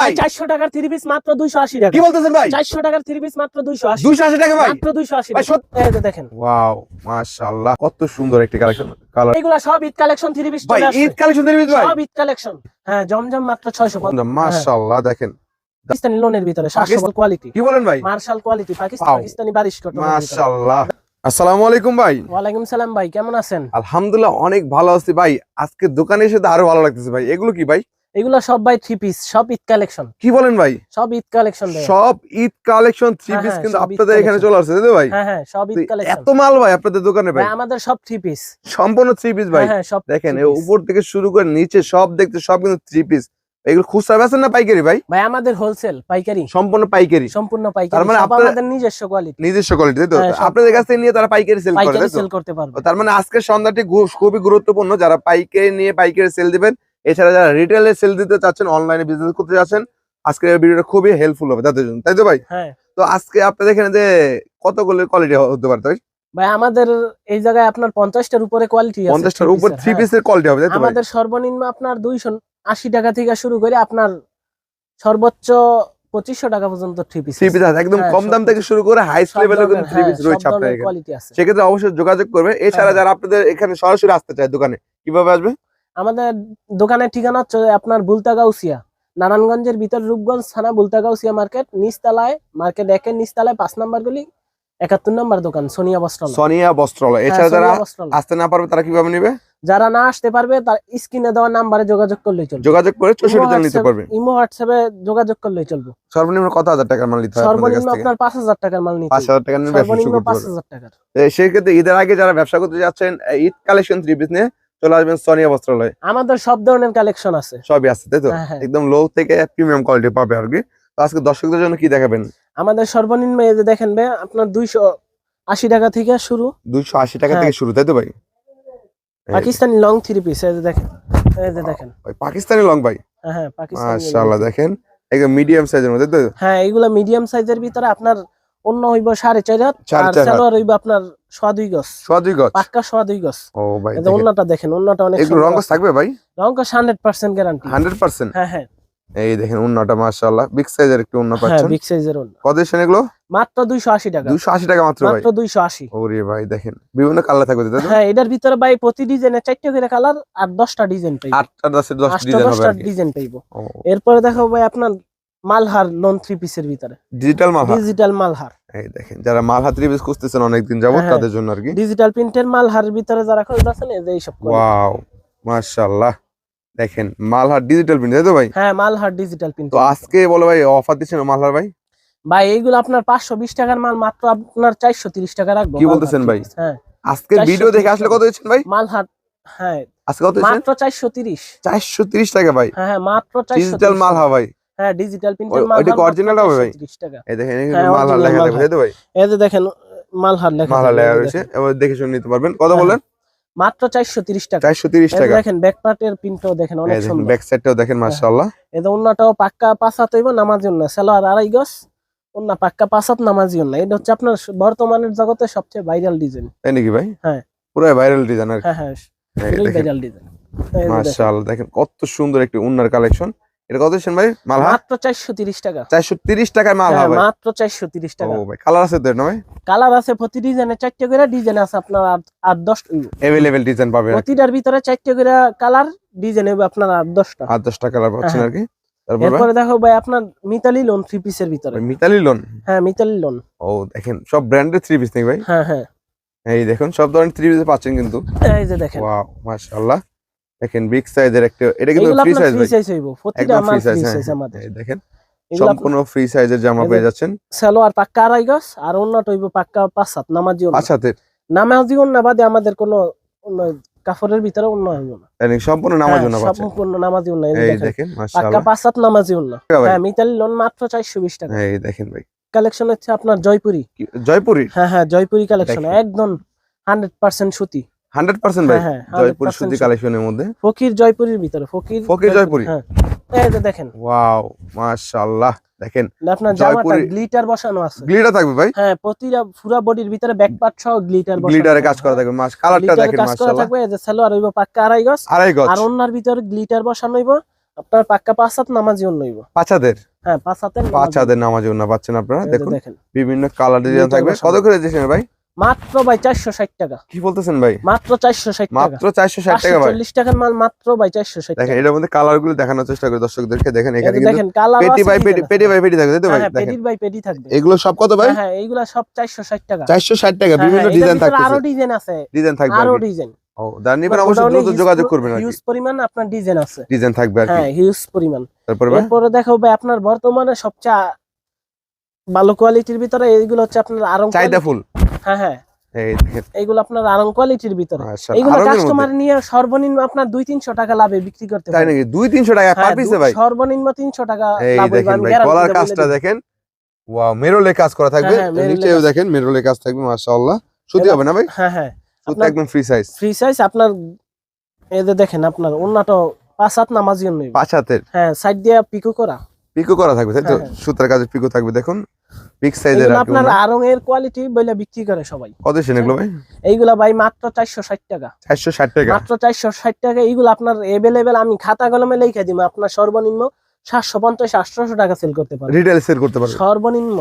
ভাই? চারশো টাকার থ্রি পিস মাত্র দুইশো আশি টাকা। কি বলতেছেন ভাই? চারশো টাকার থ্রি পিস মাত্র দুইশো আশি। দুইশো আশি টাকা ভাই? মাত্র দুইশো আশি ভাই, সত্যি? দেখেন। ওয়াও মাশাআল্লাহ কত সুন্দর একটি কালেকশন কালার এগুলা সব ঈদ কালেকশন থ্রি পিস ভাই ঈদ কালেকশন দিবেন ভাই? সব ঈদ কালেকশন হ্যাঁ জমজম মাত্র ছয়শো মাশাআল্লাহ দেখেন। পাকিস্তানি লোনের ভিতরে সাতশো কোয়ালিটি কি বলেন ভাই? মার্শাল কোয়ালিটি পাকিস্তান বারিশ মাশাআল্লাহ। আসসালামু আলাইকুম ভাই। ওয়ালাইকুম সালাম ভাই কেমন আছেন? আলহামদুলিল্লাহ অনেক ভালো আছি ভাই। আজকে দোকানে এসে তো আরও ভালো লাগতেছে ভাই। এগুলো কি ভাই? এগুলা সব ভাই থ্রি পিস সব ঈদ কালেকশন কি বলেন ভাই? সব ঈদ কালেকশন সব ঈদ কালেকশন থ্রি হ্যাঁ, পিস হ্যাঁ, কিন্তু আপনাদের এখানে চলে আসছে তাই ভাই? হ্যাঁ হ্যাঁ সব ঈদ কালেকশন এত মাল ভাই আপনাদের দোকানে ভাই? ভাই আমাদের সব থ্রি পিস সম্পূর্ণ থ্রি পিস ভাই। হ্যাঁ দেখেন এ piece। উপর থেকে শুরু করে নিচে সব দেখতে সব কিন্তু থ্রি পিস এগুলো খুচরা বেচেন না পাইকারি ভাই? ভাই আমাদের হোলসেল পাইকারি। সম্পূর্ণ পাইকারি। সম্পূর্ণ পাইকারি। তার মানে আমাদের নিজস্ব কোয়ালিটি নিজস্ব কোয়ালিটি তাই তো? হ্যাঁ, আপনাদের কাছ থেকে নিয়ে তারা পাইকারি সেল করে সেল করতে পারবে। তার মানে আজকের সন্ধ্যাটি খুবই গুরুত্বপূর্ণ। যারা পাইকারি নিয়ে পাইকারি সেল দিবেন এছাড়া যারা রিটেলে সেল দিতে চাচ্ছেন অনলাইনে বিজনেস করতে যাচ্ছেন আজকের ভিডিওটা খুবই হেল্পফুল হবে তাদের জন্য তাই তো ভাই? হ্যাঁ। তো আজকে আপনাদের এখানে যে কতগুলো কোয়ালিটি হতে পারে তাই? ভাই আমাদের এই জায়গায় আপনার পঞ্চাশটার উপরে কোয়ালিটি আছে পঞ্চাশটার উপর থ্রি হ্যাঁ। পিসের কোয়ালিটি হবে তাই তো ভাই? আমাদের সর্বনিম্ন আপনার দুইশো আশি টাকা থেকে শুরু করে আপনার সর্বোচ্চ পঁচিশশো টাকা পর্যন্ত থ্রি পিস থ্রি পিস আছে একদম হ্যাঁ, কম দাম থেকে শুরু করে হাইস্ট লেভেলের কিন্তু থ্রি পিস রয়েছে আপনার এখানে। সেক্ষেত্রে অবশ্যই যোগাযোগ করবে এছাড়া হ্যাঁ। যারা আপনাদের এখানে সরাসরি আসতে চায় দোকানে কীভাবে আসবে? আমাদের দোকানের ঠিকানা হচ্ছে আপনার বুলতাগাউসিয়া। নারায়ণগঞ্জের ভিতর রূপগঞ্জ থানা বুলতাগাউসিয়া মার্কেট নিচতলায় মার্কেট একের নিচতলায় পাঁচ নাম্বার গলি একাত্তর নাম্বার দোকান সোনিয়া বস্ত্রালয়। সোনিয়া বস্ত্রালয়। হ্যাঁ, এছাড়া যারা আসতে না পারবে তারা কীভাবে নেবে? যারা না আসতে পারবে তার স্ক্রিনে দেওয়া নাম্বারে যোগাযোগ করলেই চলবে। যোগাযোগ করে চৌষট্টি ইমো নিতে পারবে। ইমো হোয়াটসঅ্যাপে যোগাযোগ করলেই চলবে। সর্বনিম্ন কত হাজার টাকার মাল নিতে কাছ সর্বনিম্ন আপনার পাঁচ হাজার টাকার মাল নিতে পাঁচ হবে। হাজার নিয়ে ব্যবসা সর্বনিম্ন শুরু করতে পারবে হাজার টাকার। তো সেক্ষেত্রে ঈদের আগে যারা ব্যবসা করতে যাচ্ছেন ঈদ কালেকশন থ্রি নিয়ে চলে আসবেন সোনিয়া বস্ত্রালয়। আমাদের সব ধরনের কালেকশন আছে। সবই আছে তাই তো? হ্যাঁ, হ্যাঁ। একদম লো থেকে প্রিমিয়াম কোয়ালিটি পাবে আর কি। আজকে দর্শকদের জন্য কি দেখাবেন? আমাদের সর্বনিম্ন এই যে দেখেন ভাই আপনার দুইশো আশি টাকা থেকে শুরু। দুইশো আশি টাকা হ্যাঁ। থেকে শুরু তাই তো ভাই? পাকিস্তানি লং থ্রি পিস এই যে দেখেন এই যে দেখেন। ভাই, পাকিস্তানি লং ভাই? হ্যাঁ হ্যাঁ পাকিস্তানি মাশাআল্লাহ দেখেন একদম মিডিয়াম সাইজের মধ্যে তাই তো? হ্যাঁ এইগুলা মিডিয়াম সাইজের ভিতরে আপনার অন্য হইব সাড়ে চার হাত সাড়ে আর। সালোয়ার হইব আপনার সোয়া দুই গজ। সোয়া দুই গজ? পাক্কা সোয়া দুই গজ। ও ভাই এই যে অন্যটা দেখেন অন্যটা অনেক এগুলো রঙ থাকবে ভাই? রঙ hundred percent guarantee hundred percent? হ্যাঁ হ্যাঁ। এই দেখেন উন্নটা মাশাআল্লাহ। বিগ সাইজের একটু উন্ন হ্যাঁ বিগ সাইজের অন্য কত দিচ্ছেন এগুলো? মাত্র দুইশো আশি টাকা। মাত্র ভাই? ওরে ভাই দেখেন। বিভিন্ন কালার থাকবে হ্যাঁ এটার ভিতরে ভাই প্রতি ডিজাইনে চারটে করে কালার আর দশটা ডিজাইন পাইব। হবে ডিজাইন পাইব। এরপরে দেখো ভাই আপনার মালহার নন থ্রি পিসের ভিতরে। ডিজিটাল মাল ডিজিটাল মালহার। এই দেখেন যারা মাল হাত রিভিউজ খুঁজতেছেন অনেকদিন যাবত হ্যাঁ, তাদের জন্য আর কি। ডিজিটাল প্রিন্টের মালহার ভিতরে যারা খুঁজতেছেন এই যে এইসব। ওয়াও মাশাআল্লাহ। দেখেন মালহার ডিজিটাল প্রিন্ট তাই তো ভাই? হ্যাঁ মালহার ডিজিটাল প্রিন্ট তো আজকে বলো ভাই অফার দিচ্ছেন মালহার ভাই? ভাই এইগুলো আপনার পাঁচশো বিশ টাকার মাল মাত্র আপনার চারশো তিরিশ টাকা রাখব কি বলতেছেন ভাই? হ্যাঁ। আজকে ভিডিও 430 দেখে আসলে কত দিচ্ছেন ভাই? মালহার হ্যাঁ। আজকে কত দিচ্ছেন? মাত্র চারশো তিরিশ। চারশো তিরিশ টাকা ভাই। হ্যাঁ হ্যাঁ মাত্র চারশো ডিজিটাল মালহা ভাই। হ্যাঁ ডিজিটাল প্রিন্টের মাল original হবে ভাই? এই দেখেন হ্যাঁ, মালহার original লেখা থাকবে তো ভাই এই যে দেখেন লেখা মালহার থাকবে, লেখা রয়েছে দেখেন। এবার দেখে শুনে নিতে পারবেন। কত হ্যাঁ, বলেন? মাত্র চারশো তিরিশ টাকা। চারশো তিরিশ এই যে টাকা। দেখেন ব্যাক পার্টের দেখেন অনেক সুন্দর। ব্যাক সাইডটাও দেখেন মাশাআল্লাহ। এই যে অন্যটাও পাক্কা পাঁচাত হইব নামাজি অন্য সালোয়ার আড়াই গজ অন্য পাক্কা পাঁচাত নামাজি অন্য এটা হচ্ছে আপনার বর্তমানের জগতে সবচেয়ে ভাইরাল ডিজাইন তাই নাকি ভাই? হ্যাঁ। পুরো ভাইরাল ডিজাইন আর। হ্যাঁ হ্যাঁ ভাইরাল ডিজাইন মাশাআল্লাহ দেখেন কত সুন্দর একটি উন্নার কালেকশন এটা কত দিচ্ছেন ভাই? মালহা মাত্র চারশো তিরিশ টাকা। মাল হ্যাঁ, হবে। মাত্র চারশো তিরিশ টাকা। ও ভাই কালার আছে তো এটা কালার আছে প্রতি ডিজাইনে চারটে করে ডিজাইন আছে আপনার ডিজাইন পাবেন। প্রতিটার ভিতরে চারটে করে কালার ডিজাইন হবে আপনার কালার পাচ্ছেন হ্যাঁ। আর কি। তারপর? দেখো ভাই আপনার মিতালি লোন থ্রি পিসের ভিতরে। মিতালি লোন হ্যাঁ মিতালি লোন ও দেখেন সব ব্র্যান্ডের থ্রি পিস নেই ভাই? হ্যাঁ হ্যাঁ। এই দেখুন সব ধরনের থ্রি পিস পাচ্ছেন কিন্তু। এই যে দেখেন। ওয়াও মাশাআল্লাহ। দেখেন বিগ সাইজের একটা এটা কিন্তু ফ্রি সাইজ ফ্রি সাইজ হইব প্রতিটা মাল ফ্রি সাইজ হ্যাঁ সাইজ আমাদের। দেখেন সম্পূর্ণ ফ্রি সাইজের জামা পেয়ে যাচ্ছেন। সালোয়ার পাক্কা আড়াই গজ আর অন্যটা হইব পাক্কা পাঁচ সাত নামাজি নামাজি অন্য বাদে আমাদের কোনো কাপড়ের ভিতরে অন্য হইব না। সম্পূর্ণ হ্যাঁ, জন্য পাচ্ছেন সম্পূর্ণ নামাজি এই দেখেন। দেখেন পাক্কা পাঁচ সাত নামাজি ভাই। হ্যাঁ মিতালি লোন মাত্র চারশো বিশ টাকা। এই দেখেন ভাই। কালেকশন হচ্ছে আপনার জয়পুরি। জয়পুরি? হ্যাঁ হ্যাঁ জয়পুরি কালেকশন একদম হান্ড্রেড পার্সেন্ট সুতি। হান্ড্রেড পার্সেন্ট ভাই হ্যাঁ হ্যাঁ জয়পুরি 100% সুতি সুতি। কালেকশনের মধ্যে। ফকির জয়পুরির ভিতরে ফকির ফকির জয়পুরি? হ্যাঁ। দেখেন। ওয়াও মাশাআল্লাহ দেখেন। আপনার জামাটা গ্লিটার বসানো আছে। গ্লিটার থাকবে ভাই? হ্যাঁ প্রতিটা পুরা বডির ভিতরে ব্যাক পার্ট সহ গ্লিটার বসানো গ্লিটারে কাজ করা থাকবে। মাস কালারটা কাজ করা থাকবে এই যে সালোয়ার হইব পাক্কা আড়াই গজ। আড়াই গজ। আর ওনার ভিতরে গ্লিটার বসানো হইব। আপনার পাক্কা পাঁচ হাত নামাজি অন্য হইব। পাঁচাদের হ্যাঁ পাঁচ হাতের নামাজি। না পাচ্ছেন আপনারা? দেখুন বিভিন্ন কালার ডিজাইন থাকবে। কত করে দিয়েছেন ভাই? মাত্র ভাই চারশো ষাট টাকা। কি বলতেছেন ভাই? মাত্র চারশো ষাট মাত্র চারশো ষাট টাকা চল্লিশ টাকার মাল মাত্র ভাই চারশো ষাট দেখেন এটার মধ্যে কালারগুলো দেখানোর চেষ্টা করি দর্শকদেরকে। দেখেন এখানে দেখেন কালার পেটি বাই পেটি পেটি বাই পেটি থাকবে তাই ভাই হ্যাঁ দেখেন। পেটির বাই পেটি থাকবে। এগুলো সব কত ভাই? হ্যাঁ, হ্যাঁ এইগুলা সব চারশো ষাট টাকা। চারশো ষাট টাকা হ্যাঁ, বিভিন্ন ডিজাইন ভিতরে আরও ডিজাইন আছে। ডিজাইন থাকবে আরও ডিজাইন ও যারা অবশ্যই দ্রুত যোগাযোগ করবেন হিউজ পরিমাণ আপনার ডিজাইন আছে। ডিজাইন থাকবে আর হ্যাঁ হিউজ পরিমাণ। তারপরে ভাই? এরপরে দেখো ভাই আপনার বর্তমানে সবচেয়ে ভালো কোয়ালিটির ভিতরে এইগুলো হচ্ছে আপনার আরং চাহিদা ফুল। হ্যাঁ হ্যাঁ। এই দেখেন। এইগুলো আপনার আরং কোয়ালিটির ভিতরে। এইগুলো কাস্টমার নিয়ে সর্বনিম্ন আপনার দুই তিনশো টাকা লাভে বিক্রি করতে তাই নাকি? দুই তিনশো টাকা পার পিসে ভাই। সর্বনিম্ন তিনশো টাকা এই লাভ হইবে, দেখেন আমি ভাই গলার কাজটা দেখেন। ওয়াও মেরোলে কাজ করা থাকবে। নিচেও দেখেন মেরোলে কাজ থাকবে মাশাআল্লাহ। সুতি হবে না ভাই? হ্যাঁ হ্যাঁ। সুতি একদম ফ্রি সাইজ ফ্রি সাইজ আপনার এই যে দেখেন আপনার পাঁচ হাত পাঁচ হাতের। হ্যাঁ সাইড দিয়ে পিকো করা। পিকো করা থাকবে তাই তো? হ্যাঁ। সুতার কাজে পিকো থাকবে দেখুন। বিগ সাইজের আপনার আরং এর কোয়ালিটি বলে বিক্রি করে সবাই। কত সেন এগুলো ভাই? এইগুলা ভাই মাত্র চারশো ষাট টাকা। চারশো ষাট টাকা? মাত্র চারশো ষাট টাকা এইগুলো আপনার এভেলেবেল আমি খাতা কলমে লিখে দিব আপনার সর্বনিম্ন সাতশো পঞ্চাশ আটশোশো টাকা সেল করতে পারবেন। রিটেল সেল করতে পারবে সর্বনিম্ন।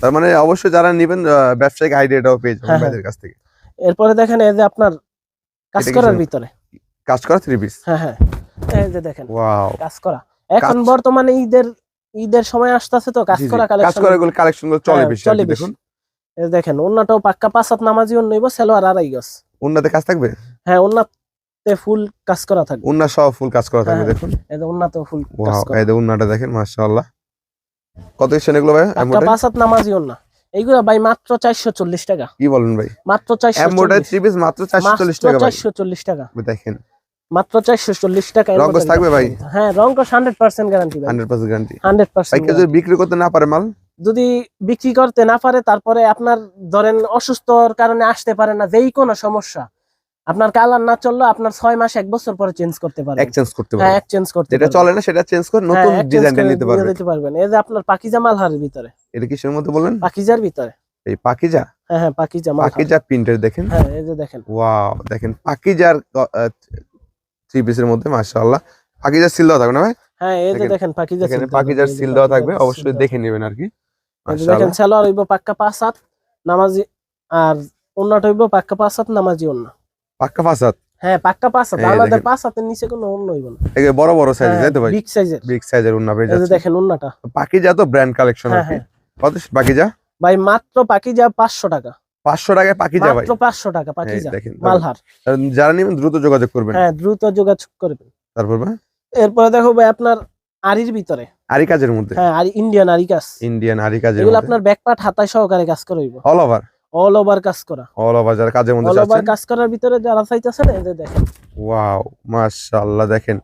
তার মানে অবশ্যই যারা নেবেন ব্যবসায়িক আইডিয়াটাও পেয়ে যাবেন হ্যাঁ, ভাইদের কাছ থেকে। এরপরে দেখেন এই যে আপনার কাজ করার ভিতরে। কাজ করা থ্রি পিস হ্যাঁ হ্যাঁ। এই যে দেখেন ওয়াও কাজ করা। এখন বর্তমানে ঈদের ঈদের সময় আসতেছে তো কাজ করা কাজ কালেকশন করা গুলো। কালেকশনগুলো চলে হ্যাঁ, বেশি চলে। দেখুন। এই দেখেন অন্যটাও পাক্কা পাঁচ হাত নামাজি অন্য হইব সেলোয়ার আড়াই গছ উন্নাতে কাজ থাকবে? হ্যাঁ অন্যতে ফুল কাজ করা থাকবে। উন্না সহ ফুল কাজ করা থাকবে হ্যাঁ, দেখুন। এই যে অন্যতেও ফুল কাজ করা। এই দেখুন উন্নাটা দেখেন মাশাআল্লাহ। কত সেন এগুলো ভাই পাক্কা এমব্রয়ডারি পাঁচ হাত নামাজি অন্য এইগুলা ভাই মাত্র চারশো চল্লিশ টাকা। কি বলেন ভাই? মাত্র চারশো এমব্রয়ডারি থ্রি পিস মাত্র 440 টাকা ভাই। চারশো চল্লিশ টাকা। দেখেন। মাত্র চারশো চল্লিশ টাকা রং কস থাকবে ভাই? হ্যাঁ রং কস হান্ড্রেড পার্সেন্ট গ্যারান্টি ভাই। 100% গ্যারান্টি হান্ড্রেড ভাই কেউ যদি বিক্রি করতে না পারে মাল? যদি বিক্রি করতে না পারে তারপরে আপনার ধরেন অসুস্থর কারণে আসতে পারে না যেই কোনো সমস্যা আপনার কালার না চলল আপনার ছয় মাস এক বছর পরে চেঞ্জ করতে পারবেন। এক্সচেঞ্জ করতে হ্যাঁ পারে এক্সচেঞ্জ করতে পারবেন। চলে না সেটা চেঞ্জ করে হ্যাঁ, নতুন ডিজাইনটা নিতে দিয়ে পারবে দিতে পারবেন। এই যে আপনার পাকিজা মালহারের ভিতরে। এটা কিসের মধ্যে বললেন? পাকিজার ভিতরে। এই পাকিজা? হ্যাঁ হ্যাঁ পাকিজা মালহার পাকিজা প্রিন্টের দেখেন। হ্যাঁ এই যে দেখেন। ওয়াও দেখেন পাকিজার থ্রি পিসের মধ্যে মাশাআল্লাহ। পাকিজার সিল দেওয়া থাকবে না ভাই? হ্যাঁ এই যে দেখেন, দেখেন পাকিজা এখানে seal দেওয়া পাকিজার সিল দেওয়া থাকবে অবশ্যই দেখে নেবেন আর কি। এই দেখেন সালোয়ার হইব পাক্কা পাঁচ হাত নামাজি আর অন্যটা হইব পাক্কা পাঁচ হাত নামাজি অন্য পাক্কা ফাসাদ হ্যাঁ পাক্কা পাঁচ হাত আমাদের পাঁচ হাতের নিচে কোনো অন্য হইব না। এগুলো বড় বড় সাইজ তাই তো ভাই? বিগ সাইজের বিগ সাইজের উন্না পেয়ে যাচ্ছে দেখেন অন্যটা পাকিজা তো ব্র্যান্ড কালেকশন হ্যাঁ আর কি। হ্যাঁ। কত পাকিজা? ভাই মাত্র পাকিজা পাঁচশো টাকা। পাঁচশো টাকায় পাকিজা ভাই মাত্র পাঁচশো টাকা পাকিজা দেখেন মালহার। যারা নেবেন দ্রুত যোগাযোগ করবেন। হ্যাঁ দ্রুত যোগাযোগ করবেন। তারপর ভাই? এরপরে দেখো ভাই আপনার আরির ভিতরে। আরি কাজের মধ্যে? হ্যাঁ আরি ইন্ডিয়ান আরি কাজ। ইন্ডিয়ান আরি কাজের মধ্যে? আপনার ব্যাকপার্ট হাতায় সহকারে কাজ করইব অল ওভার অল ওভার কাজ করা। অল ওভার যারা কাজের মধ্যে অল ওভার কাজ করার ভিতরে যারা চাইতেছেন এই যে দেখেন। ওয়াও মাশাআল্লাহ দেখেন।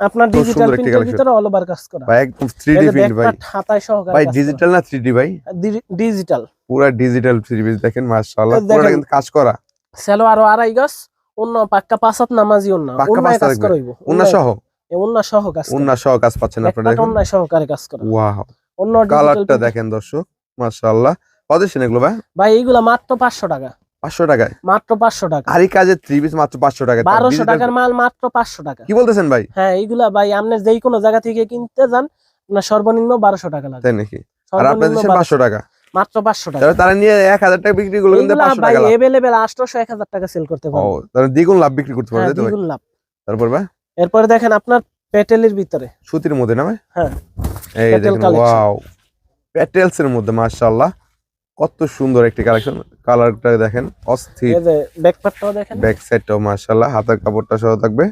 আপনার ডিজিটাল প্রিন্টের ভিতরে অল ওভার কাজ করা। ভাই একদম থ্রি ডি যে প্রিন্ট ভাই। হাতায় সহকারে ভাই ডিজিটাল না থ্রি ডি ভাই ডি- ডিজিটাল পুরা ডিজিটাল থ্রি পিস দেখেন মাশাআল্লাহ পুরোটা কিন্তু কাজ করা। সেলো আরও আড়াই গজ অন্য পাক্কা পাঁচাত নামাজি অন্য পাক্কা। করইব। সহ? অন্য সহ কাজ। উন্না সহ কাজ পাচ্ছেন আপনারা দেখুন। অন্যায় সহকারে কাজ করা। ওয়াও। অন্য কালারটা দেখেন দর্শক মাশাআল্লাহ। কত সেন এগুলো ভাই? ভাই এইগুলা মাত্র পাঁচশো টাকা। পাঁচশো টাকায়? মাত্র পাঁচশো টাকা। আরি কাজের থ্রি পিস মাত্র পাঁচশো টাকায়। তার বারোশো টাকার মাল মাত্র পাঁচশো টাকা। কি বলতেছেন ভাই? হ্যাঁ এইগুলা ভাই আপনি যেই কোনো জায়গা থেকে কিনতে যান আপনার সর্বনিম্ন বারোশো টাকা লাগে। তাই নাকি? আর 1200 পাঁচশো টাকা। মাত্র পাঁচশো টাকা। তাহলে তারা নিয়ে এক হাজার টাকা বিক্রি করল কিন্তু এইগুলা পাঁচশো ভাই টাকা লাভ। আটশোশো এক হাজার টাকা সেল করতে ও তাহলে দ্বিগুণ লাভ বিক্রি করতে পারবে হ্যাঁ দ্বিগুণ লাভ। তারপর ভাই? এরপরে দেখেন আপনার পেটেলের ভিতরে। সুতির মধ্যে না ভাই? হ্যাঁ। এই দেখেন ওয়াও প্যাটেলস এর মধ্যে মাশাআল্লাহ কত সুন্দর একটি কালেকশন কালারটা দেখেন অস্থির। এই যে ব্যাকপার্টটাও দেখেন। ব্যাক সাইডটাও মাশাআল্লাহ হাতের কাপড়টা সহ থাকবে।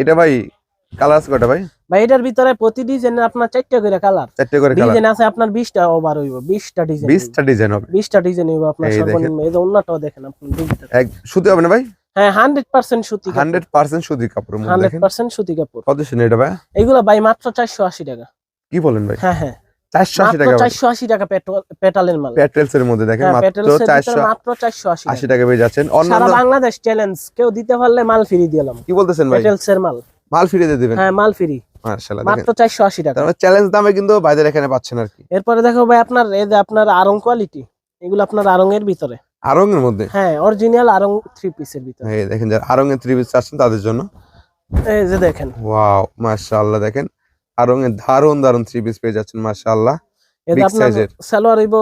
এটা ভাই কালার আছে কটা ভাই? ভাই এটার ভিতরে প্রতি ডিজাইনের আপনার চারটা করে কালার। চারটে করে কালার। ডিজাইন আছে আপনার বিশটা ওভার হইব বিশটা ডিজাইন বিশটা ডিজাইন হবে। বিশটা ডিজাইন হইব আপনার সর্বনিম্ন। এই যে অন্যটাও দেখেন digital। এক সুতি হবে না ভাই? হ্যাঁ হান্ড্রেড পার্সেন্ট সুতি হান্ড্রেড পার্সেন্ট সুতি কাপড়ের মধ্যে হান্ড্রেড দেখেন পার্সেন্ট সুতি কাপড়। কত শুনে এটা ভাই? এইগুলো ভাই মাত্র চারশো আশি টাকা। কি বলেন ভাই? হ্যাঁ হ্যাঁ। পেট্রোল পেটালের মাল। প্যাটেলস মধ্যে দেখেন মাত্র পেট্রোল চারশো মাত্র চারশো আশি আশি টাকা। পেয়ে যাচ্ছেন। সারা বাংলাদেশ চ্যালেঞ্জ কেউ দিতে পারলে মাল ফ্রি দিলাম। কি বলতেছেন ভাই? মাল। মাল ফিরিয়ে দিয়ে দিবেন? হ্যাঁ মাল ফ্রি। মাত্র চারশো আশি টাকা। তারপরে চ্যালেঞ্জ দামে কিন্তু বাইদের এখানে পাচ্ছেন আর কি। এরপরে দেখো ভাই আপনার এই যে আপনার আরং কোয়ালিটি এগুলো আপনার আরং এর ভিতরে। আরং এর মধ্যে? হ্যাঁ অরিজিনাল আরং থ্রি পিসের ভিতরে। এই দেখেন যারা আরং এর পিস চাচ্ছেন তাদের জন্য। এই যে দেখেন। ওয়াও মাশাআল্লাহ দেখেন। আর দারুণ দারুণ থ্রি পিস পেয়ে যাচ্ছেন মাশাআল্লাহ। সালোয়ার হইব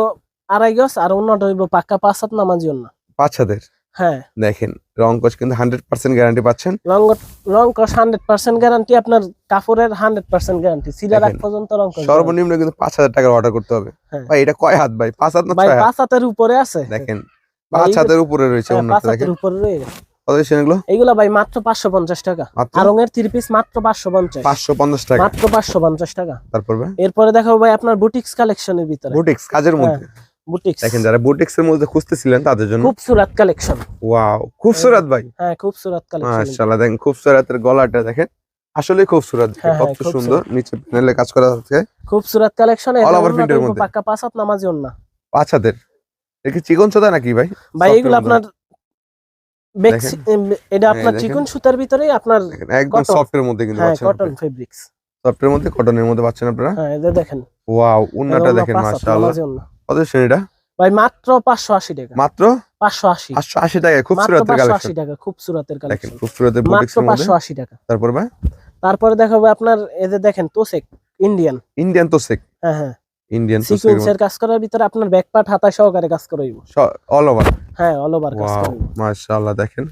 আড়াই গজ আর অন্যটা হইব পাক্কা পাঁচ হাত নামাজি অন্য। হ্যাঁ। দেখেন রং কিন্তু হান্ড্রেড পার্সেন্ট গ্যারান্টি পাচ্ছেন। রং রং কস হান্ড্রেড পার্সেন্ট গ্যারান্টি আপনার কাপড়ের হান্ড্রেড পার্সেন্ট গ্যারান্টি সিলার আগ পর্যন্ত রং কস। সর্বনিম্ন কিন্তু পাঁচ হাজার টাকার অর্ডার করতে হবে। হ্যাঁ। ভাই এটা কয় হাত? ভাই পাঁচ হাত না ভাই পাঁচ হাতের উপরে আছে। দেখেন পাঁচ হাতের উপরে রয়েছে হ্যাঁ, পাঁচ হাতের উপরে রয়ে গেছে। কত দিচ্ছেন এগুলো? ভাই মাত্র পাঁচশো পঞ্চাশ টাকা। মাত্র? আর রঙের থ্রি পিস মাত্র পাঁচশো পঞ্চাশ। পাঁচশো পঞ্চাশ টাকা। মাত্র পাঁচশো পঞ্চাশ টাকা। তারপর ভাই? এরপরে দেখাবো ভাই আপনার বুটিক্স কালেকশনের ভিতরে। বুটিক্স কাজের মধ্যে। বুটিক্স। দেখেন যারা বুটিক্স এর মধ্যে খুঁজতেছিলেন তাদের জন্য খুব সুরাত কালেকশন। ওয়াও খুব সুরাত ভাই। হ্যাঁ খুব সুরাত কালেকশন। মাশাআল্লাহ দেখেন খুব সুরাতের গলাটা দেখেন আসলে খুব সুরাত হ্যাঁ, কত হ্যাঁ, সুন্দর নিচে প্যানেলে কাজ করা আছে। খুব সুরাত কালেকশন over print এর মধ্যে। পাক্কা পাঁচ হাত নামাজি এটা কি চিকন সোদা নাকি ভাই? ভাই এগুলো আপনার এটা আপনার চিকন সুতার ভিতরে আপনার একদম Cotton। সফটের মধ্যে কিন্তু হ্যাঁ কটন ফেব্রিক্স সফটের মধ্যে কটনের মধ্যে পাচ্ছেন আপনারা? হ্যাঁ এটা দেখেন। ওয়াও উন্নাটা দেখেন মাশাআল্লাহ। কত শ্রেণীটা ভাই মাত্র পাঁচশো আশি টাকা। মাত্র? পাঁচশো আশি। পাঁচশো আশি টাকায় খুব সুরাতের কালেকশন আশি টাকা খুব সুরাতের কালেকশন খুব সুরাতের মাত্র বুটিক্সের মধ্যে। পাঁচশো আশি টাকা। তারপর ভাই? তারপরে দেখাবো আপনার এই যে দেখেন তোসেক ইন্ডিয়ান ইন্ডিয়ান তো সেক হ্যাঁ। হ্যাঁ ইন্ডিয়ান তো সেক কাজ করার ভিতরে আপনার ব্যাক পার্ট হাতায় সহকারে কাজ করাইব অল ওভার হ্যাঁ অল ওভার কাজ করাইব মাশাআল্লাহ দেখেন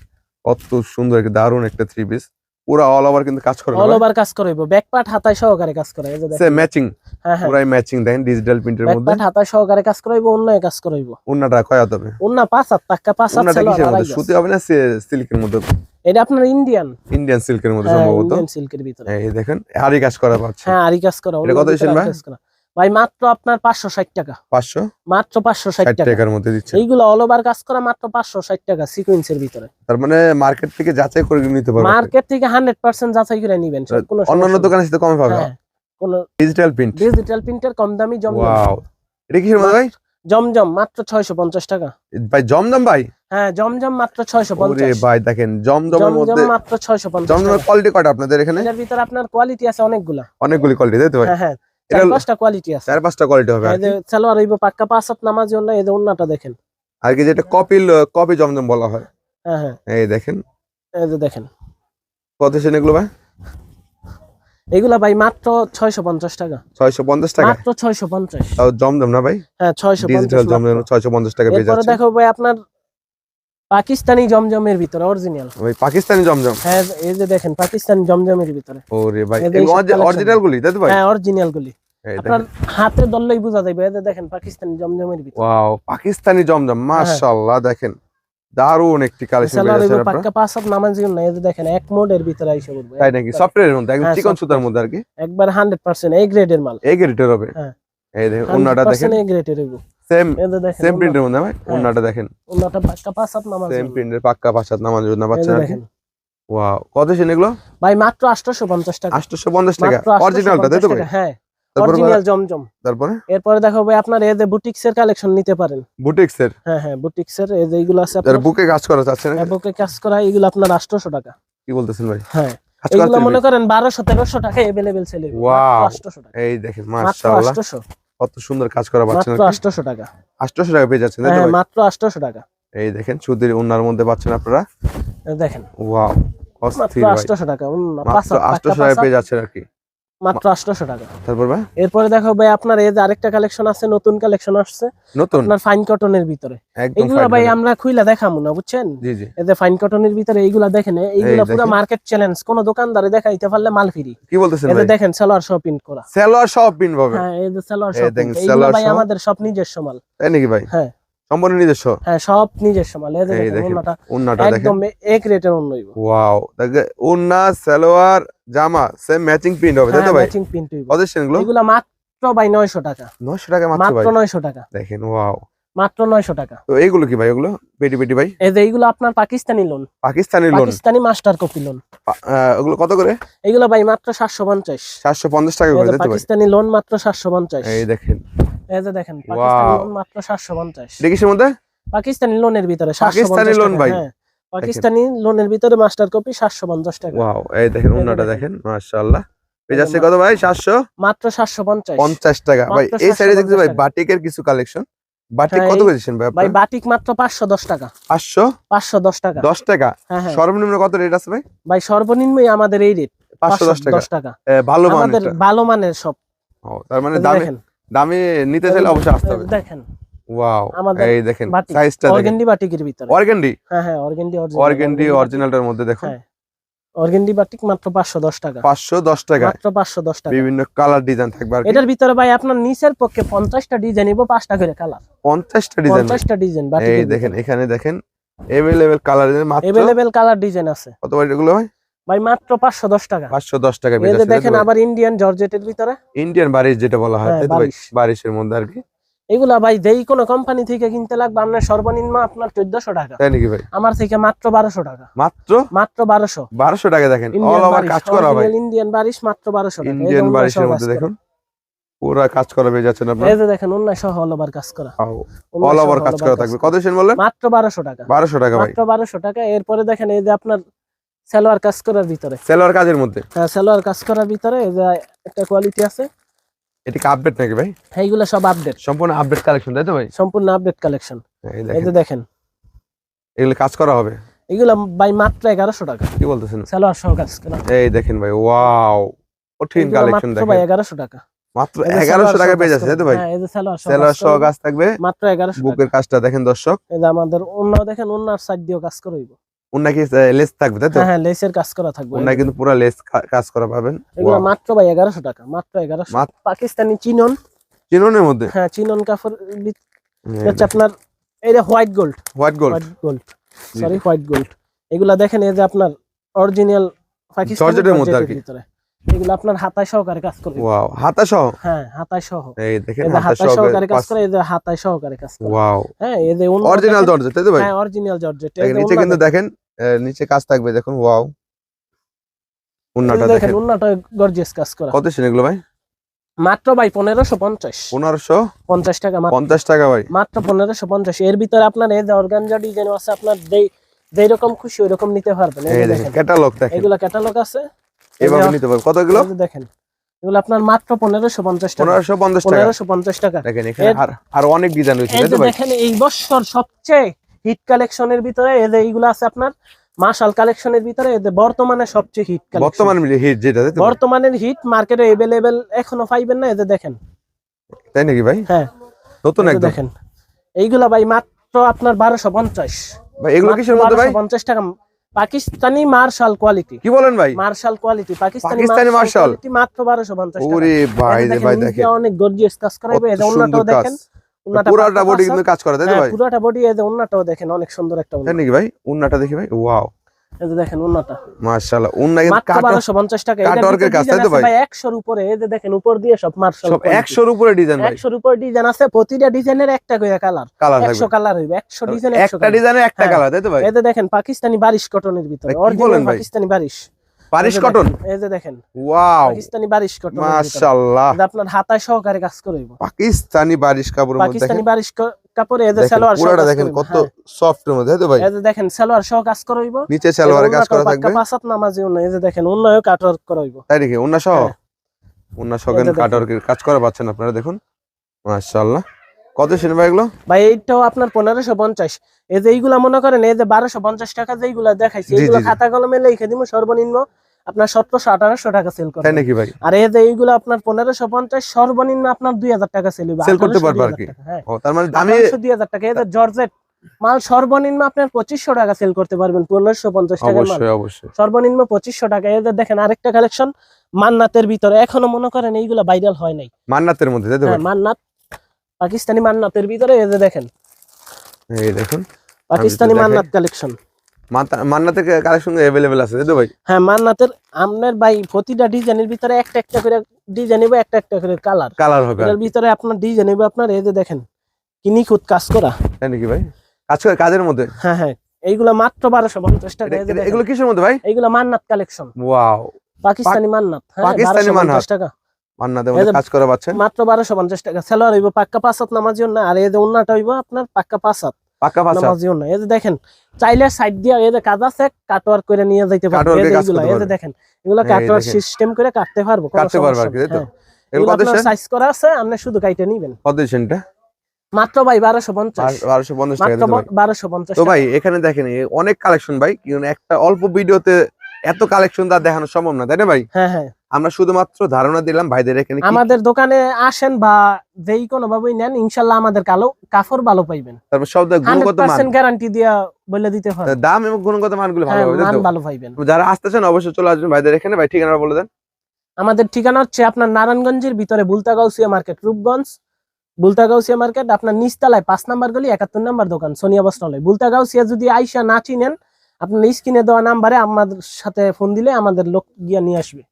কত সুন্দর একটা দারুণ একটা থ্রি পিস পুরো অল ওভার কিন্তু কাজ করে অল ওভার কাজ করাইব ব্যাক পার্ট হাতায় সহকারে কাজ করে এই যে দেখেন। ম্যাচিং হ্যাঁ হ্যাঁ। পুরাই ম্যাচিং দেখেন ডিজিটাল প্রিন্টের মধ্যে। ব্যাক পার্ট হাতায় সহকারে কাজ করাইবো অন্যায় কাজ করাইব অন্যটা কয় হবে অন্য পাঁচ হাত পাক্কা পাঁচ হাত ছিল। সুতি হবে না সিল্কের মধ্যে? এটা আপনার ইন্ডিয়ান ইন্ডিয়ান সিল্কের মধ্যে হ্যাঁ সম্ভবত। ইন্ডিয়ান সিল্কের ভিতরে। এই দেখেন আরি কাজ করা পাচ্ছে। হ্যাঁ আরি কাজ করা এটা কত ভাই? ভাই মাত্র আপনার পাঁচশো ষাট টাকা। পাঁচশো? মাত্র পাঁচশো ষাট ষাট টাকা। টাকার মধ্যে দিচ্ছে এইগুলো অল ওভার কাজ করা মাত্র পাঁচশো ষাট টাকা সিকুয়েন্সের ভিতরে। তার মানে মার্কেট থেকে যাচাই করে নিতে পারবে মার্কেট থেকে হান্ড্রেড পার্সেন্ট যাচাই করে নিবেন অন্যান্য দোকানের সাথে কমে পাবে। কোনো ডিজিটাল প্রিন্ট ডিজিটাল প্রিন্টার কম দামি জমজম। এটা কিসের মধ্যে ভাই জমজম মাত্র ছয়শো পঞ্চাশ টাকা। ভাই জমজম ভাই? হ্যাঁ জমজম মাত্র ছয়শো পঞ্চাশ। ভাই দেখেন জমজমের জমজম মধ্যে মাত্র ছয়শো পঞ্চাশ জমজমের কোয়ালিটি কয়টা আপনাদের এখানে? এটার ভিতরে আপনার কোয়ালিটি আছে অনেকগুলা। অনেকগুলি কোয়ালিটি তাই তো ভাই? হ্যাঁ হ্যাঁ। চার পাঁচটা কোয়ালিটি আছে। চার পাঁচটা কোয়ালিটি হবে। এই যে সালোয়ার হইব পাক্কা পাঁচ হাত নামাজ জন্য এই যে অন্যটা দেখেন। আর কি যেটা কপি কপি জমজম বলা হয়। হ্যাঁ হ্যাঁ। এই দেখেন। এই যে দেখেন। কত সেন এগুলো ভাই? এগুলা ভাই মাত্র ছয়শো পঞ্চাশ টাকা। ছয়শো পঞ্চাশ টাকা? মাত্র ছয়শো পঞ্চাশ। তাও জমজম না ভাই? হ্যাঁ ছয়শো ডিজিটাল জমজম ছয়শো পঞ্চাশ টাকা পেয়ে এরপরে যাচ্ছে দেখো ভাই আপনার পাকিস্তানি জমজমের ভিতরে অরিজিনাল ওই পাকিস্তানি জমজম? হ্যাঁ এই যে দেখেন পাকিস্তানি জমজমের ভিতরে। ওরে ভাই। অরিজিনাল গুলি তাই তো ভাই? হ্যাঁ অরিজিনাল গুলি। আপনার হাতে ধরলেই বোঝা যাবে এই দেখেন পাকিস্তানি জমজমের ভিতরে। ওয়াও পাকিস্তানি জমজম মাশাআল্লাহ দেখেন। দারুণ একটি কালেকশন পাক্কা পাঁচ না এই দেখেন এক মোডের ভিতরে আইসা পড়বে। তাই নাকি? সফটওয়্যারের মধ্যে একদম হ্যাঁ, চিকন সুতার মধ্যে আর কি? একবার হান্ড্রেড পার্সেন্ট এই গ্রেডের মাল। এই রেটের হবে। হ্যাঁ। এই দেখেন ওন্নাটা দেখেন। এই গ্রেডের হইব। সেম এই যে দেখেন সেম প্রিন্টের মধ্যে হ্যাঁ। ওন্নাটা দেখেন। ওনাটা পাক্কা পাঁচ হাত নামাজ সেম প্রিন্টের পাক্কা পাঁচাত নামাজ জন্য এই পাচ্ছেন যে দেখেন। ওয়াও কত সেন এগুলো? ভাই মাত্র আটশোশো পঞ্চাশ টাকা। 850 টাকা। অরিজিনালটা তাই তো হ্যাঁ। অরিজিনাল জমজম। তারপরে? এরপরে দেখো ভাই আপনার এই যে বুটিক্স এর কালেকশন নিতে পারেন। বুটিক্স এর হ্যাঁ হ্যাঁ বুটিক্স এর এই যে এইগুলো আছে আপনার বুকে কাজ করা চাচ্ছেন বুকে কাজ করা এগুলো আপনার আটশোশো টাকা। কি বলতেছেন ভাই? হ্যাঁ এগুলো মনে করেন বারোশো তেরোশো টাকা এভেলেবেল সেল. আটশোশো টাকা। এই দেখেন মাশাআল্লাহ। আটশোশো। কত সুন্দর কাজ করা পাচ্ছেন মাত্র আটশোশো টাকা। 800 টাকা পেয়ে যাচ্ছেন তাই তো হ্যাঁ মাত্র আটশোশো টাকা। এই দেখেন সুতির উন্নার মধ্যে পাচ্ছেন আপনারা। দেখেন। ওয়াও মাত্র অস্থির ভাই। আটশোশো টাকা উম, পাঁচ মাত্র হাত, 800 টাকা পেয়ে যাচ্ছেন আর কি। মাত্র আটশোশো টাকা। তারপর ভাই? এরপরে দেখো ভাই আপনার এই যে আরেকটা কালেকশন আছে নতুন কালেকশন আসছে। নতুন? আপনার ফাইন কটনের ভিতরে। এগুলো ভাই আমরা খুইলা দেখামু না বুঝছেন? জি জি। এই যে ফাইন কটনের ভিতরে এইগুলা দেখেন এইগুলা পুরো মার্কেট চ্যালেঞ্জ কোন দোকানদারে দেখাইতে পারলে মাল ফ্রি। কি বলতেছেন এই যে ভাই? দেখেন সালোয়ার সহ প্রিন্ট করা। সেলোয়ার সব পিন পাবে হ্যাঁ এই যে সালোয়ার সহ প্রিন্ট এইগুলো ভাই আমাদের সব নিজস্ব মাল। তাই নাকি ভাই? হ্যাঁ। নিজস্ব? হ্যাঁ সব নিজস্ব মাল। এই দেখেন ওন্নাটা একদম এক রেটের হইব। ওয়াও দেখে সালোয়ার জামা সেম ম্যাচিং প্রিন্ট হবে তাই তো ভাই? ম্যাচিং প্রিন্ট হইব। কত সেনগুলো এগুলা মাত্র ভাই 900 টাকা। 900 টাকা মাত্র মাত্র 900 টাকা। দেখেন ওয়াও মাত্র 900 টাকা। তো এইগুলো কি ভাই ওগুলো পেটি পেটি ভাই? এই যে এইগুলো আপনার Pakistani lawn Pakistani lawn Pakistani master copy lawn ওগুলো কত করে? এগুলো ভাই মাত্র 750 চারশো পঞ্চাশ টাকা করে যে তাই তো ভাই? পাকিস্তানি লোন মাত্র 750 এই দেখেন। এই যে দেখেন পাকিস্তানি লোন মাত্র 750 দেখিসের মধ্যে? পাকিস্তানি লোনের ভিতরে 750 পাকিস্তানি লোন ভাই। হ্যাঁ। পাকিস্তানি লোনের ভিতরে মাস্টার কপি 750 টাকা। ওয়াও এই দেখেন দেখেন। মাশাআল্লাহ। কত ভাই? মাত্র 750 পঞ্চাশ। টাকা। ভাই মাত্র এই সাইডে দেখতে 750 ভাই টাকা। বাটিকের কিছু কালেকশন বাটিক কত ভাই ভাই বাটিক মাত্র পাঁচশো দশ টাকা। পাঁচশো? পাঁচশো দশ টাকা। দশ টাকা? হ্যাঁ হ্যাঁ। সর্বনিম্ন কত রেট আছে ভাই? ভাই সর্বনিম্নই আমাদের এই রেট পাঁচশো দশ টাকা দশ টাকা। ভালো মানের। ভালো মানের সব। তার মানে দামে দামে নিতে চাইলে অবশ্যই আসতে হবে। দেখেন। ওয়াও এই দেখেন সাইজটা দেখেন। অর্গেন্ডি বাটিকের ভিতরে। অর্গেন্ডি? হ্যাঁ হ্যাঁ অর্গেন্ডি অর্গেন্ডি অরিজিনালটার মধ্যে দেখুন। হ্যাঁ অর্গেন্ডি বাটিক মাত্র পাঁচশো দশ টাকা। পাঁচশো দশ টাকা। মাত্র পাঁচশো দশ টাকা। বিভিন্ন কালার ডিজাইন থাকবে আর এটার ভিতরে ভাই আপনার নিচের পক্ষে পঞ্চাশটা ডিজাইন নিবো পাঁচটা করে কালার পঞ্চাশটা ডিজাইন পঞ্চাশটা ডিজাইন এই দেখেন এখানে দেখেন এভেলেবেল কালার মাত্র এভেলেবেল কালার ডিজাইন আছে। কত এগুলো ভাই ভাই মাত্র পাঁচশো দশ টাকা। পাঁচশো দশ টাকা এই যে দেখেন আবার ইন্ডিয়ান জর্জেটের ভিতরে। ইন্ডিয়ান বারিশ যেটা বলা হয় হ্যাঁ, বারিশের মধ্যে আর কি। এগুলা ভাই যেই কোনো কোম্পানি থেকে কিনতে লাগবে আপনার সর্বনিম্ন আপনার চোদ্দশো টাকা। তাই নাকি ভাই? আমার থেকে মাত্র বারোশো টাকা। মাত্র? মাত্র বারোশো। বারোশো টাকা দেখেন অল ওভার কাজ করা ভাই। ইন্ডিয়ান বারিশ মাত্র বারোশো টাকা। ইন্ডিয়ান বারিশের মধ্যে দেখুন। পুরা কাজ করা পেয়ে যাচ্ছেন আপনার। এই যে দেখেন অন্যায় সহ অল ওভার কাজ করা। অন্য অল ওভার কাজ করা থাকবে। কত সেন বললেন? মাত্র বারোশো টাকা। বারোশো টাকা ভাই। মাত্র বারোশো টাকা। এরপরে দেখেন এই যে আপনার সালোয়ার কাজ করার ভিতরে। সেলোয়ার কাজের মধ্যে? হ্যাঁ সালোয়ার কাজ করার ভিতরে যে একটা কোয়ালিটি আছে। এটা কি আপডেট নাকি ভাই? হ্যাঁ, এইগুলো সব আপডেট সম্পূর্ণ আপডেট কালেকশন তাই তো ভাই? সম্পূর্ণ আপডেট কালেকশন এই যে দেখেন। এগুলো কাজ করা হবে? এগুলো ভাই মাত্র এগারোশো টাকা। কি বলতেছেন? সালোয়ার সহ কাজ করা। এই দেখেন ভাই ওয়াও কঠিন এগুলো কালেকশন মাত্র ভাই দেখেন এগারোশো টাকা। মাত্র এই যে এগারোশো সালোয়ার টাকা সহ পেয়ে যাচ্ছে তাই তো ভাই? হ্যাঁ, এই যে সালোয়ার সহ সেলোয়ার সহ কাজ থাকবে মাত্র এগারোশো টাকা। বুকের কাজটা দেখেন দর্শক। এই যে আমাদের অন্য দেখেন অন্যার সাইড দিয়েও কাজ করা হইব। ওনা কি লেস থাকবে তাই তো? হ্যাঁ লেসের কাজ করা থাকবে। ওনা কিন্তু পুরো লেস কাজ করা পাবেন। এগুলো মাত্র ভাই এগারোশো টাকা মাত্র এগারোশো। মাত্র- পাকিস্তানি চিনন। চিননের মধ্যে? হ্যাঁ চিনন কাপড় হচ্ছে আপনার এই যে white gold. White gold white gold sorry white gold এগুলা দেখেন এই যে আপনার অরিজিনাল পাকিস্তানি মধ্যে আর কি। এগুলো আপনার হাতায় সহকারে কাজ করে। ওয়াও হাতা সহ? হ্যাঁ হাতায় সহ। এই দেখেন এই যে হাতা হাতায় সহকারে কাজ করে এই যে হাতায় সহকারে কাজ করে। ওয়াও হ্যাঁ এই যে অরিজিনাল দেখেন- তাই তো ভাই? হ্যাঁ অরিজিনাল জর্জেট এই নিচে কিন্তু দেখেন নিচে কাজ থাকবে দেখুন ওয়াও। উন্নাটা দেখেন অন্যটা গর্জিয়াস কাজ করা। কত সেন এগুলো ভাই? মাত্র ভাই পনেরোশো পঞ্চাশ। পনেরোশো? পঞ্চাশ টাকা পঞ্চাশ টাকা ভাই। মাত্র পনেরোশো পঞ্চাশ। এর ভিতরে আপনার এই যে অর্গানজা ডিজাইন আছে আপনার যেই রকম খুশি ওই রকম নিতে পারবেন। ক্যাটালগ দেখেন এগুলা ক্যাটালগ আছে। এভাবে নিতে পারবেন। দেখেন এগুলো আপনার মাত্র পনেরোশো পঞ্চাশ টাকা। পনেরোশো পঞ্চাশ টাকা। পনেরোশো পঞ্চাশ টাকা। দেখেন এখানে আর আর অনেক ডিজাইন ভাই? দেখেন এই বছর সবচেয়ে হিট কালেকশনের ভিতরে এই যে এইগুলো আছে আপনার মার্শাল কালেকশনের ভিতরে এই যে বর্তমানে সবচেয়ে হিট বর্তমান হিট যেটা বর্তমানের হিট মার্কেটে এভেলেবেল এখনও পাইবেন না এই যে দেখেন। তাই নাকি ভাই? হ্যাঁ। নতুন একদম। দেখেন। এইগুলা ভাই মাত্র আপনার বারোশো পঞ্চাশ। ভাই এগুলো কিসের মধ্যে ভাই? পঞ্চাশ টাকা। পাকিস্তানি মার্শাল কোয়ালিটি কি বলেন ভাই? Marshal quality Pakistani Marshal? মাত্র বারোশো পঞ্চাশ টাকা। ওরে ভাই দেখেন অনেক গর্জিয়াস কাজ করা। হবে অন্যটাও দেখেন। পুরাটা বডি কিন্তু কাজ করে তাই তো হ্যাঁ, ভাই? পুরাটা বডি এই যে অন্যটাও দেখেন অনেক সুন্দর একটা ওন্না। নাকি ভাই? উন্নাটা দেখি ভাই ওয়াও। এই যে দেখেন অন্যটা মাশাআল্লাহ উন্না কিন্তু কাট টাকা। কাট এটার ওয়ার্কের কাজ, তাই তো ভাই? ভাই একশোর উপরে এই যে দেখেন উপর দিয়ে সব মার্শাল সব একশোর উপরে ডিজাইন ভাই। একশোর উপরে ডিজাইন আছে প্রতিটা ডিজাইনের একটা করে কালার কালার একশো থাকবে কালার হইবে একশো ডিজাইন একশো একটা ডিজাইনে একটা হ্যাঁ। কালার তাই তো ভাই? এই যে দেখেন পাকিস্তানি বারিশ কটনের ভিতরে অরিজিনাল পাকিস্তানি বারিশ। যে কটন? এই যে দেখেন। ওয়াও। পাকিস্তানি বারিশ কটন মাশাআল্লাহ। আপনার হাতায় সহকারে কাজ পাকিস্তানি বারিশ কাপড়ের মধ্যে পাকিস্তানি বারিশ কাপড়ে এই যে সালোয়ার পুরাটা দেখেন কত হ্যাঁ। সফট এর মধ্যে ভাই। এই যে দেখেন সালোয়ার সহ কাজ নিচে সালোয়ারে কাজ করা থাকবে। পাঁচাত এই যে দেখেন কাটওয়ার্ক তাই উন্না সহ? হ্যাঁ। সহ কাটওয়ার্কের কাজ করা পাচ্ছেন আপনারা দেখুন। মাশাআল্লাহ। কত এগুলো? ভাই এইটাও আপনার পনেরোশো পঞ্চাশ। এই যে এইগুলা মনে করেন এই যে বারোশো পঞ্চাশ টাকা যেগুলা দেখাইছে এইগুলো খাতা কলমে লিখে দিব সর্বনিম্ন আপনার সতেরোশো আঠারোশো টাকা সেল করবে। নাকি ভাই? আর এই যে এইগুলো আপনার পনেরোশো পঞ্চাশ সর্বনিম্ন আপনার দুই হাজার টাকা সেল Sell করতে পারবে আর কি। হ্যাঁ। তার মানে দামি দুই হাজার টাকা এই যে জর্জেট মাল সর্বনিম্ন আপনার পঁচিশশো টাকা সেল করতে পারবেন পনেরোশো পঞ্চাশ অবশ্যই সর্বনিম্ন পঁচিশশো টাকা এদের দেখেন আরেকটা কালেকশন মান্নাতের ভিতরে। এখনও মনে করেন এইগুলা ভাইরাল হয় নাই। মান্নাতের মধ্যে হ্যাঁ মান্নাত পাকিস্তানি মান্নাতের ভিতরে এদের দেখেন। এই দেখুন। পাকিস্তানি মান্নাত কালেকশন মান্নাতের কালেকশন অ্যাভেলেবেল আছে তাই তো ভাই? হ্যাঁ মান্নাতের আপনার ভাই প্রতিটা ডিজাইনের ভিতরে একটা একটা করে ডিজাইন হবে একটা একটা করে কালার কালার হবে। এটার ভিতরে আপনার ডিজাইন হবে আপনার এই যে দেখেন কি নিখুঁত কাজ করা। তাই নাকি ভাই? কাজ করে কাজের মধ্যে? হ্যাঁ হ্যাঁ এইগুলা মাত্র বারোশো পঞ্চাশ টাকা। এগুলো কিসের মধ্যে ভাই? এইগুলা মান্নাত কালেকশন। ওয়াও পাকিস্তানি মান্নাত হ্যাঁ পাকিস্তানি 1250 মান্নাত। টাকা। মান্নাতের মধ্যে কাজ করা পাচ্ছেন? মাত্র বারোশো পঞ্চাশ টাকা। সেলোয়ার হইব পাক্কা পাঁচাত নামাজিও না আর এই যে অন্যটা হইব আপনার পাক্কা পাঁচাত ভাষা নামাজিও না। এই যে দেখেন চাইলে সাইড দিয়ে এই যে কাজ আছে কাটওয়ার্ক করে নিয়ে যাইতে পারব। কাটওয়ার্কে এই যে দেখেন এগুলা দেখেন। সিস্টেম করে কাটতে পারব কাটতে পারবে আর কি, তাই তো? এগুলো কত সাইজ করা আছে আপনি শুধু কাইটে নিবেন। কত সেনটা মাত্র ভাই বারোশো পঞ্চাশ। বারোশো পঞ্চাশ টাকা বারোশো পঞ্চাশ তো ভাই এখানে দেখেন অনেক কালেকশন ভাই একটা অল্প ভিডিওতে এত কালেকশন তার দেখানো সম্ভব না তাই না ভাই? হ্যাঁ হ্যাঁ। আমরা শুধুমাত্র ধারণা দিলাম ভাইদের এখানে আমাদের দোকানে আসেন বা যেই কোনো ভাবেই নেন ইনশাল্লাহ আমাদের কালো কাপড় ভালো পাইবেন। তারপর সব গুণগত মান। গ্যারান্টি দিয়া বলে দিতে হয়। দাম এবং গুণগত মানগুলো ভালো হ্যাঁ হবে মান ভালো পাইবেন। যারা আসতেছেন অবশ্যই চলে আসবেন ভাইদের এখানে। ভাই ঠিকানা বলে দেন। আমাদের ঠিকানা হচ্ছে আপনার নারায়ণগঞ্জের ভিতরে বুলতাগাউসিয়া মার্কেট রূপগঞ্জ। বুলতাগাউসিয়া মার্কেট আপনার নিচতলায় পাঁচ নাম্বার গলি একাত্তর নাম্বার দোকান সোনিয়া বস্ত্রালয় বুলতাগাউসিয়া যদি আইসা না চিনেন আপনার স্ক্রিনে দেওয়া নাম্বারে আমাদের সাথে ফোন দিলে আমাদের লোক গিয়া নিয়ে আসবে।